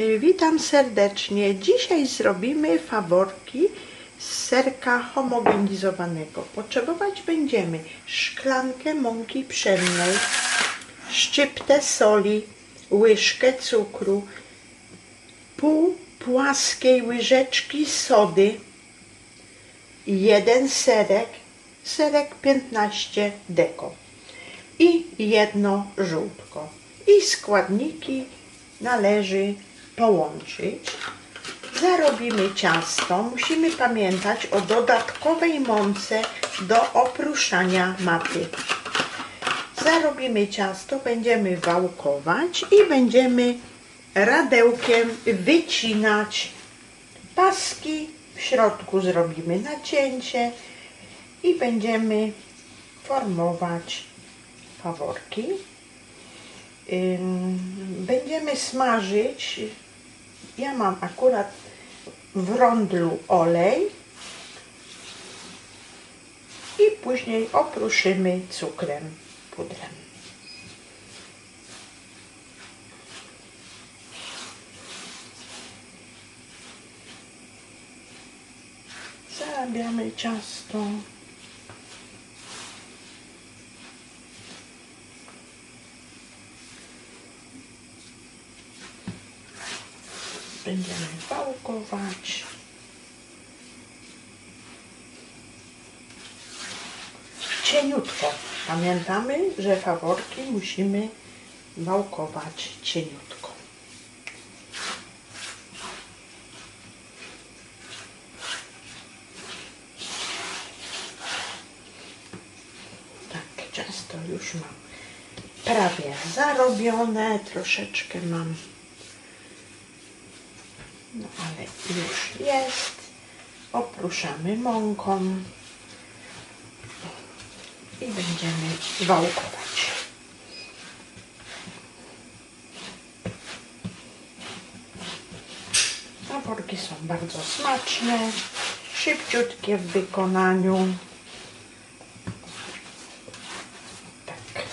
Y, Witam serdecznie. Dzisiaj zrobimy faworki z serka homogenizowanego. Potrzebować będziemy szklankę mąki pszennej, szczyptę soli, łyżkę cukru, pół płaskiej łyżeczki sody, jeden serek, serek 15 deko i jedno żółtko. I składniki należy połączyć. Zarobimy ciasto. Musimy pamiętać o dodatkowej mące do opruszania maty. Zarobimy ciasto, będziemy wałkować i będziemy radełkiem wycinać paski. W środku zrobimy nacięcie i będziemy formować faworki. Będziemy smażyć. Ja mam akurat w rondlu olej i później opruszymy cukrem, pudrem. Zarabiamy ciasto. Będziemy wałkować. Cieniutko. Pamiętamy, że faworki musimy wałkować cieniutko. Tak, ciasto już mam prawie zarobione. Troszeczkę mam no ale już jest. Opruszamy mąką i będziemy wałkować. Faworki są bardzo smaczne, szybciutkie w wykonaniu. Tak,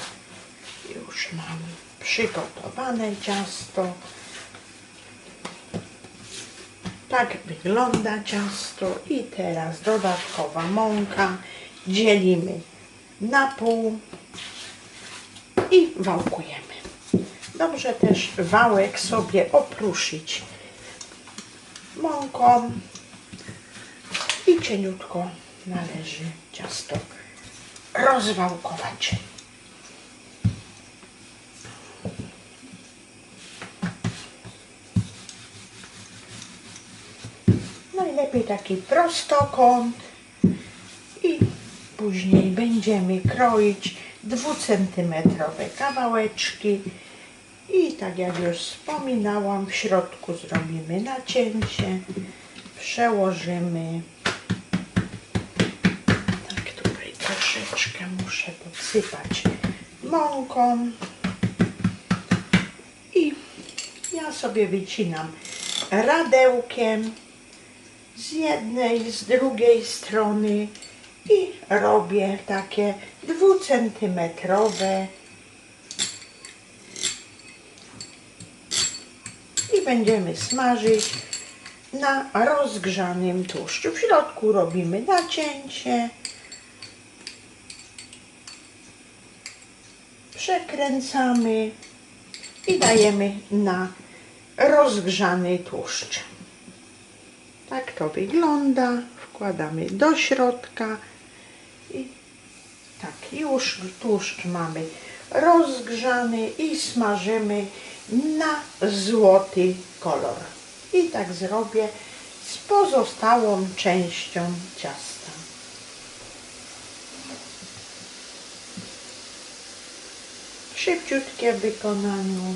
już mam przygotowane ciasto. Tak wygląda ciasto i teraz dodatkowa mąka dzielimy na pół i wałkujemy. Dobrze też wałek sobie opruszyć mąką i cieniutko należy ciasto rozwałkować. Najlepiej taki prostokąt. I później będziemy kroić dwucentymetrowe kawałeczki. I tak jak już wspominałam w środku zrobimy nacięcie. Przełożymy. Tak tutaj troszeczkę muszę podsypać mąką. I ja sobie wycinam radełkiem z jednej, z drugiej strony i robię takie dwucentymetrowe i będziemy smażyć na rozgrzanym tłuszczu. W środku robimy nacięcie, przekręcamy i dajemy na rozgrzany tłuszcz. Tak to wygląda. Wkładamy do środka i tak już tłuszcz mamy rozgrzany i smażymy na złoty kolor. I tak zrobię z pozostałą częścią ciasta. Szybciutkie w wykonaniu.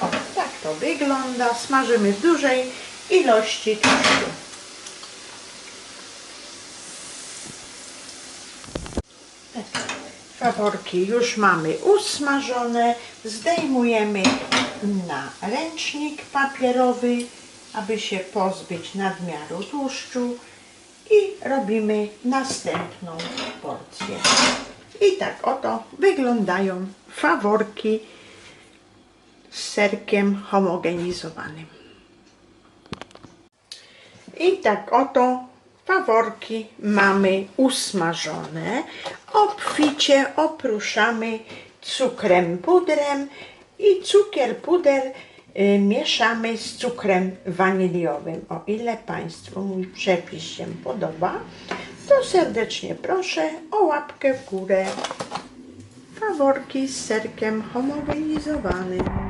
O, tak wygląda. Smażymy w dużej ilości tłuszczu. Faworki już mamy usmażone. Zdejmujemy na ręcznik papierowy, aby się pozbyć nadmiaru tłuszczu i robimy następną porcję. I tak oto wyglądają faworki z serkiem homogenizowanym. I tak oto faworki mamy usmażone. Obficie opruszamy cukrem pudrem i cukier puder y, mieszamy z cukrem waniliowym. O ile Państwu mój przepis się podoba, to serdecznie proszę o łapkę w górę. Faworki z serkiem homogenizowanym.